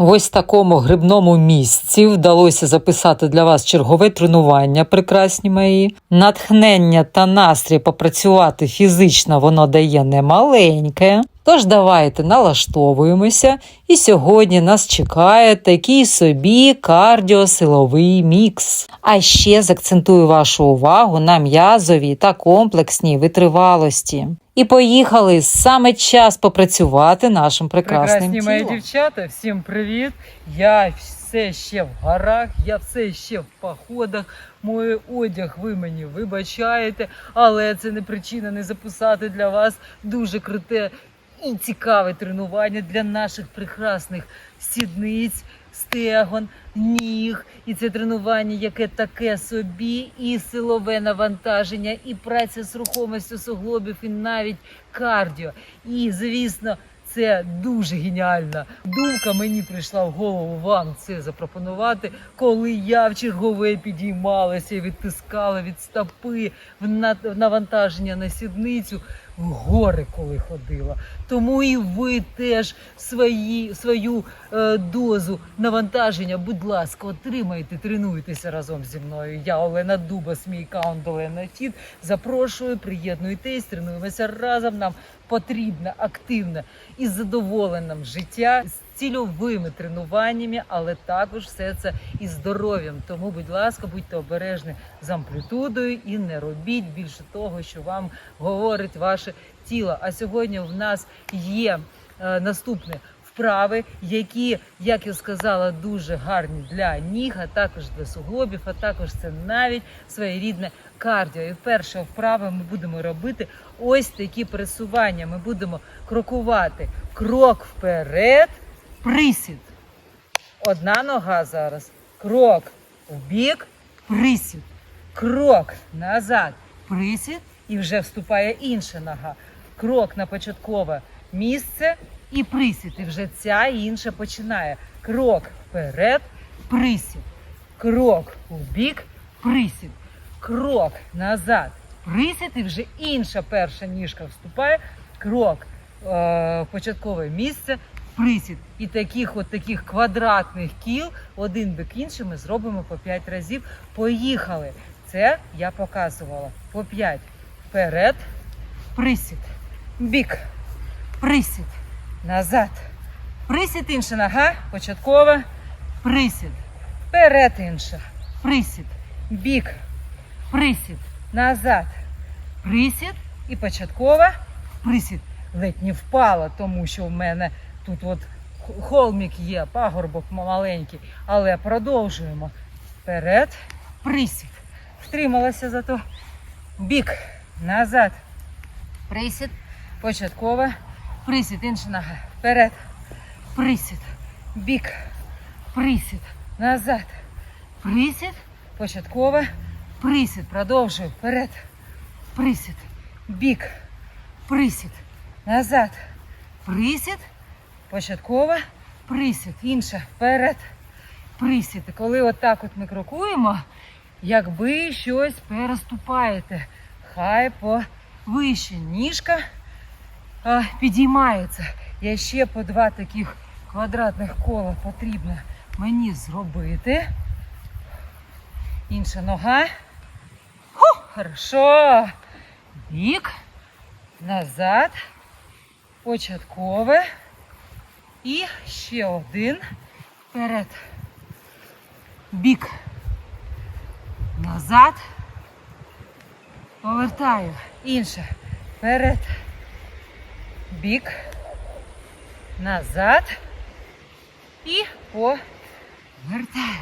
В ось такому грибному місці вдалося записати для вас чергове тренування, прекрасні мої. Натхнення та настрій попрацювати фізично воно дає немаленьке. Тож давайте налаштовуємося, і сьогодні нас чекає такий собі кардіосиловий мікс. А ще закцентую вашу увагу на м'язовій та комплексній витривалості. І поїхали саме час попрацювати нашим прекрасним Прекрасні мої тілом. дівчата, всім привіт! Я все ще в горах, я все ще в походах. Мой одяг ви мені вибачаєте, але це не причина не записати для вас дуже круте і цікаве тренування для наших прекрасних сідниць, стегон, ніг. І це тренування, яке таке собі, і силове навантаження, і праця з рухомістю суглобів, і навіть кардіо. І, звісно, це дуже геніальна думка. Мені прийшла в голову вам це запропонувати, коли я в чергове підіймалася відтискала від стопи в навантаження на сідницю в гори, коли ходила. Тому і ви теж свої, свою е, дозу навантаження, будь ласка, отримайте, тренуйтеся разом зі мною. Я Олена Дубас, мій каунт Олена Фіт. Запрошую, приєднуйтесь, тренуємося разом. Нам потрібне активне і задоволене життя з цільовими тренуваннями, але також все це і здоров'ям. Тому, будь ласка, будьте обережні з амплітудою і не робіть більше того, що вам говорить ваше тіло. А сьогодні в нас є е, наступне. Вправи, які, як я сказала, дуже гарні для ніг, а також для суглобів, а також це навіть своєрідне кардіо. І перша вправа ми будемо робити ось такі пресування. Ми будемо крокувати крок вперед, присід. Одна нога зараз. Крок в бік, присід. Крок назад, присід, і вже вступає інша нога. Крок на початкове місце і присід. І вже ця і інша починає. Крок вперед, присід. Крок у бік, присід. Крок назад, присід, і вже інша перша ніжка вступає. Крок е, початкове місце, присід. І таких от таких квадратних кіл, один бік інший, ми зробимо по 5 разів. Поїхали. Це я показувала. По 5. Вперед, присід, бік, присід, назад. Присід інша нога, початкова, присід. Вперед інша, присід, бік, присід, назад. Присід і початкова, присід. Ледь не впала, тому що в мене тут от х- холмик є, пагорбок маленький. Але продовжуємо. Вперед, присід. Втрималася зато. Бік, назад. Присід, початкова, присід, інша нога. Вперед, присід, бік, присід, назад. Присід, початкова, присід. Продовжую. Вперед. Присід, бік, присід, назад. Присід, початкова, присід. Інша. Вперед. Присід. І коли отак от ми крокуємо, якби щось переступаєте, хай повище ніжка підіймається. Я ще по два таких квадратних кола потрібно мені зробити. Інша нога. Ху, хорошо. Бік. Назад. Початкове. І ще один. Вперед. Бік. Назад. Повертаю. Інше. Вперед. Бік. Назад. І повертаю.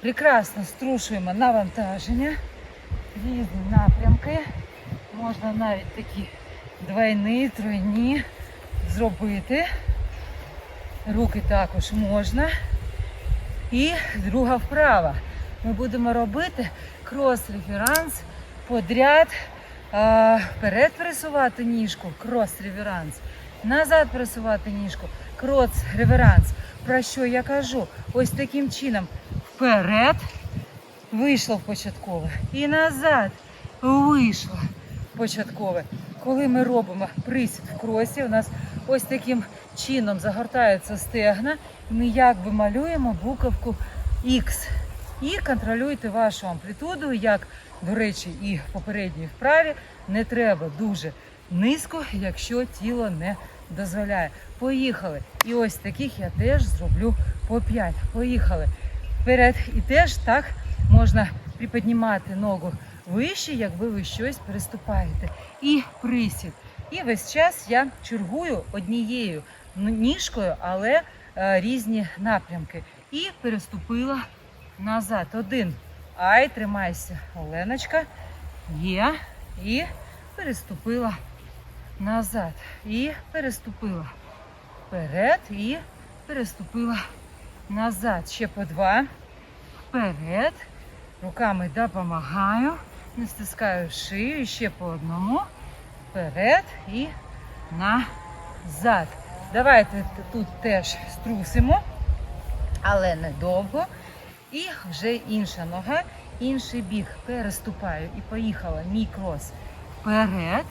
Прекрасно струшуємо навантаження. Різні напрямки. Можна навіть такі двойні, тройні зробити. Руки також можна. І друга вправа. Ми будемо робити крос-реферанс подряд. А, вперед пресувати ніжку, крос-реверанс. Назад пресувати ніжку, крос-реверанс. Про що я кажу? Ось таким чином. Вперед. Вийшло в початкове. І назад. Вийшло початкове. Коли ми робимо присід в кросі, у нас ось таким чином загортаються стегна. Ми якби малюємо буковку X. І контролюйте вашу амплітуду, як, до речі, і в попередній вправі не треба дуже низько, якщо тіло не дозволяє. Поїхали. І ось таких я теж зроблю по 5. Поїхали. Вперед. І теж так можна приподнімати ногу вище, якби ви щось переступаєте. І присід. І весь час я чергую однією ніжкою, але е, різні напрямки. І переступила назад. Один. Ай, тримайся, Оленочка. Є. І переступила назад. І переступила вперед і переступила назад. Ще по два. Вперед. Руками допомагаю. Не стискаю шию. Ще по одному. Вперед і назад. Давайте тут теж струсимо, але недовго. І вже інша нога, інший бік. Переступаю. І поїхала. Мій крос вперед.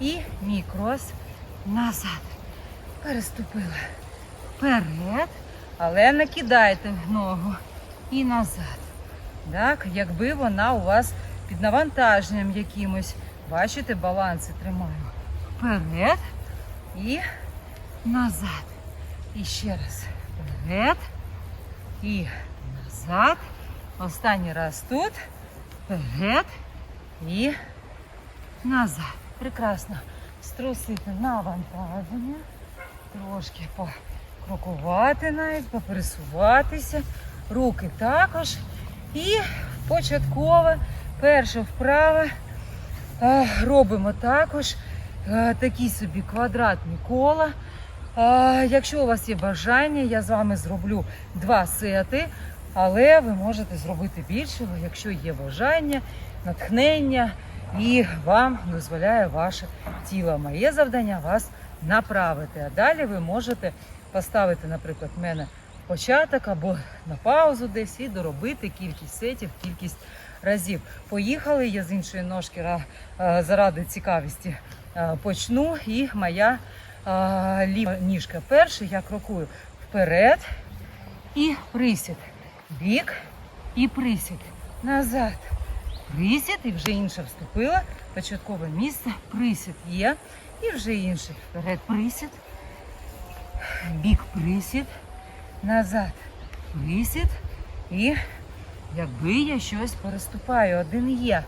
І мій крос назад. Переступила. Вперед. Але не кидайте в ногу. І назад. Так, якби вона у вас під навантаженням якимось. Бачите, баланси тримаю. Вперед і назад. І ще раз. Вперед і назад. Останній раз тут. Вперед і назад. Прекрасно. Струсити навантаження. Трошки покрокувати навіть, попересуватися. Руки також. І початкове, перша вправа. Е, Робимо також е, такі собі квадратні кола. Е, Якщо у вас є бажання, я з вами зроблю два сети, але ви можете зробити більше, якщо є бажання, натхнення і вам дозволяє ваше тіло. Моє завдання вас направити. А далі ви можете поставити, наприклад, мене початок або на паузу десь і доробити кількість сетів, кількість разів. Поїхали, я з іншої ножки заради цікавості почну. І моя ліва ніжка перша, я крокую вперед і присід. Бік і присід. Назад. Присід і вже інша вступила. Початкове місце. Присід є. І вже інше. Вперед присід. Бік присід. Назад. Присід. І якби я щось переступаю, один є.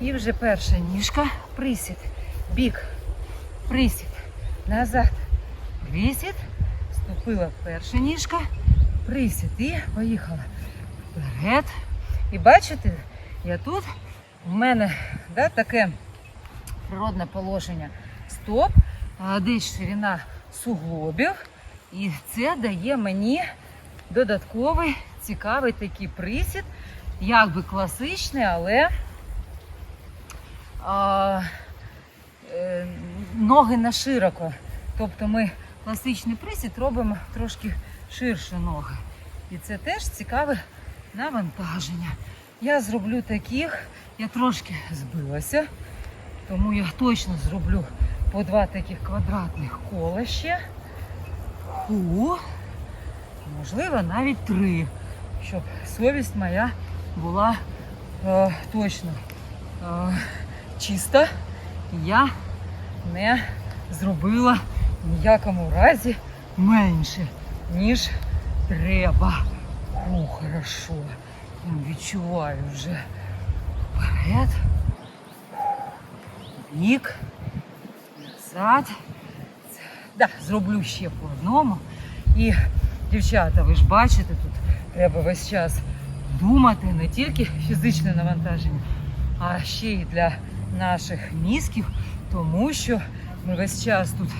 І вже перша ніжка. Присід. Бік. Присід. Назад. Присід. Вступила перша ніжка. Присід. І поїхала. Вперед. І бачите, я тут в мене да, таке природне положення стоп, десь ширина суглобів. І це дає мені додатковий цікавий такий присід, якби класичний, але а, е, ноги на широко. Тобто ми класичний присід робимо трошки ширше ноги. І це теж цікаве навантаження. Я зроблю таких, я трошки збилася, тому я точно зроблю по два таких квадратних кола ще. Фу. Можливо, навіть три, щоб совість моя була е, точно е, чиста. Я не зробила в ніякому разі менше, ніж треба. О, хорошо. Я відчуваю вже. Вперед. Бік. Назад. Да, зроблю ще по одному. І, дівчата, ви ж бачите, тут треба весь час думати не тільки фізичне навантаження, а ще й для наших мізків, тому що ми весь час тут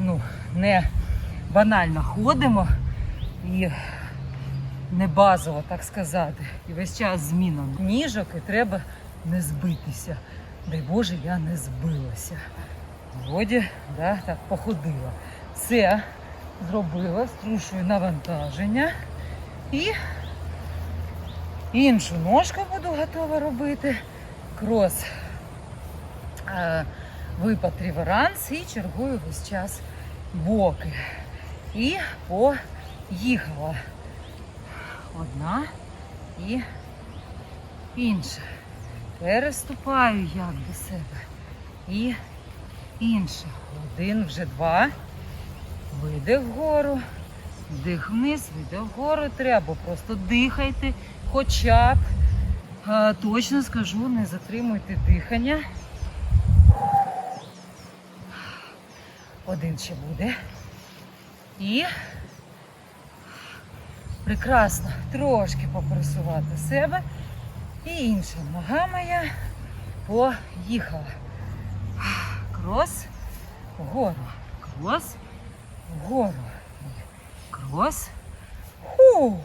ну, не банально ходимо і не базово, так сказати. І весь час зміна ніжок, і треба не збитися. Дай Боже, я не збилася. Вроді, да, так походила. Все зробила, струшую навантаження. І іншу ножку буду готова робити. Крос е, випад реверанс і чергую весь час боки. І поїхала. Одна і інша. Переступаю як до себе. І інша. Один, вже два. Видих вгору. Вдих вниз, видих вгору. Треба. Просто дихайте. Хоча б. А, точно скажу, не затримуйте дихання. Один ще буде. І прекрасно трошки попресувати себе. І інша нога моя поїхала. Крос, вгору, крос, вгору, крос. Ху.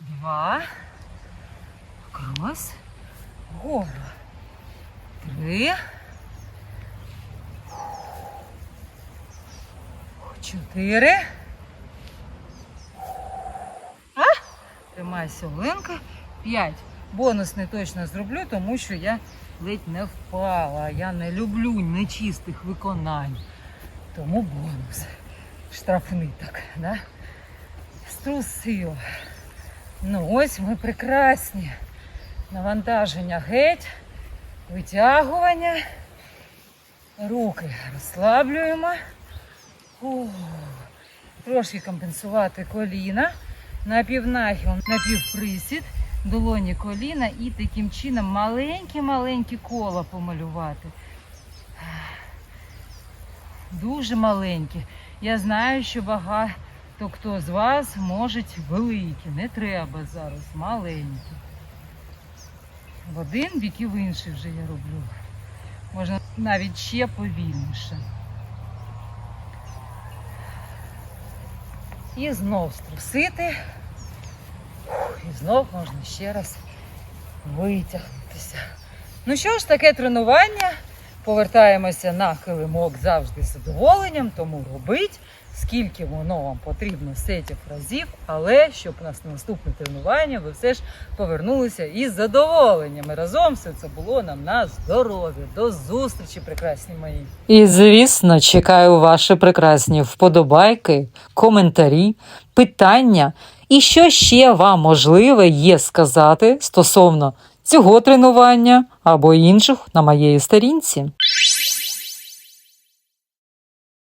Два. Крос, вгору. Три. Чотири. А? Тримайся, Оленка. П'ять. Бонус не точно зроблю, тому що я ледь не впала. Я не люблю нечистих виконань. Тому бонус. Штрафний так, да? Струсила. Ну ось ми прекрасні. Навантаження геть, витягування. Руки розслаблюємо. Трошки компенсувати коліна. Напівнахил, напівприсід, долоні коліна і таким чином маленькі-маленькі кола помалювати. Дуже маленькі. Я знаю, що багато хто з вас може великі. Не треба зараз, маленькі. В один бік і в інший вже я роблю. Можна навіть ще повільніше. І знов струсити. І знов можна ще раз витягнутися. Ну що ж, таке тренування. Повертаємося на килимок завжди з задоволенням, тому робіть, скільки воно вам потрібно сетів разів, але щоб у нас на наступне тренування ви все ж повернулися із задоволенням. І разом все це було нам на здоров'я. До зустрічі, прекрасні мої! І, звісно, чекаю ваші прекрасні вподобайки, коментарі, питання і що ще вам можливе є сказати стосовно цього тренування або інших на моєї сторінці.